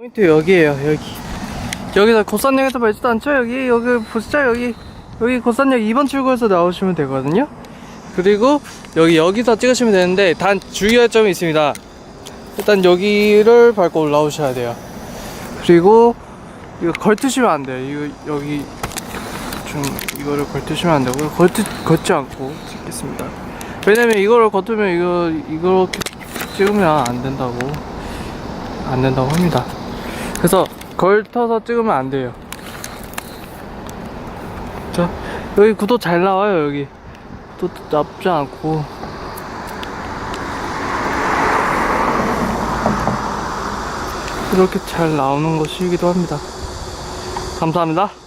포인트 여기에요 여기. 여기서 고산역에서 멀지도 않죠? 여기 여기 보시죠? 여기 여기 고산역 2번 출구에서 나오시면 되거든요. 그리고 여기 여기서 찍으시면 되는데 단 주의할 점이 있습니다. 일단 여기를 밟고 올라오셔야 돼요. 그리고 이거 걸트시면 안 돼요. 이거 여기 좀 이거를 걸트시면 안 되고 걸트 걷지 않고 찍겠습니다. 왜냐면 이거를 걷으면 이거 이렇게 찍으면 안 된다고 안 된다고 합니다 그래서 걸터서 찍으면 안 돼요. 자 여기 구도 잘 나와요 여기. 구도 나쁘지 않고. 이렇게 잘 나오는 것이기도 합니다. 감사합니다